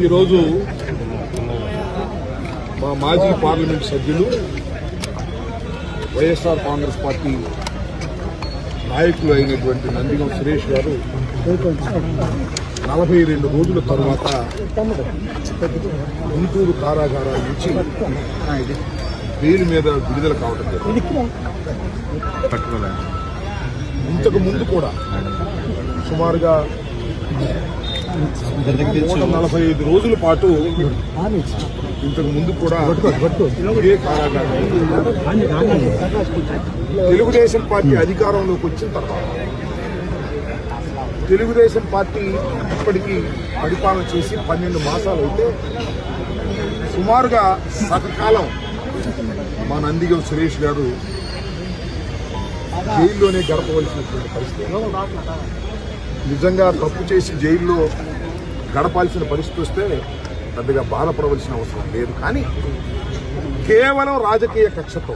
ఈరోజు మా మాజీ పార్లమెంట్ సభ్యులు వైఎస్ఆర్ కాంగ్రెస్ పార్టీ నాయకులు అయినటువంటి నందిగం సురేష్ గారు నలభై రెండు రోజుల తర్వాత గుంటూరు కారాగారా నుంచి బెయిల్ మీద విడుదల కావడం ఇంతకు ముందు కూడా సుమారుగా నూట నలభై ఐదు రోజుల పాటు ఇంతకు ముందు కూడా ఇదే తెలుగుదేశం పార్టీ అధికారంలోకి వచ్చిన తర్వాత తెలుగుదేశం పార్టీ ఇప్పటికీ పరిపాలన చేసి పన్నెండు మాసాలు అయితే సుమారుగా సతకాలం మా నందిగం సురేష్ గారు జైల్లోనే గడపవలసినటువంటి పరిస్థితి. నిజంగా తప్పు చేసి జైల్లో గడపాల్సిన పరిస్థితి వస్తే పెద్దగా బాధపడవలసిన అవసరం లేదు. కానీ కేవలం రాజకీయ కక్షతో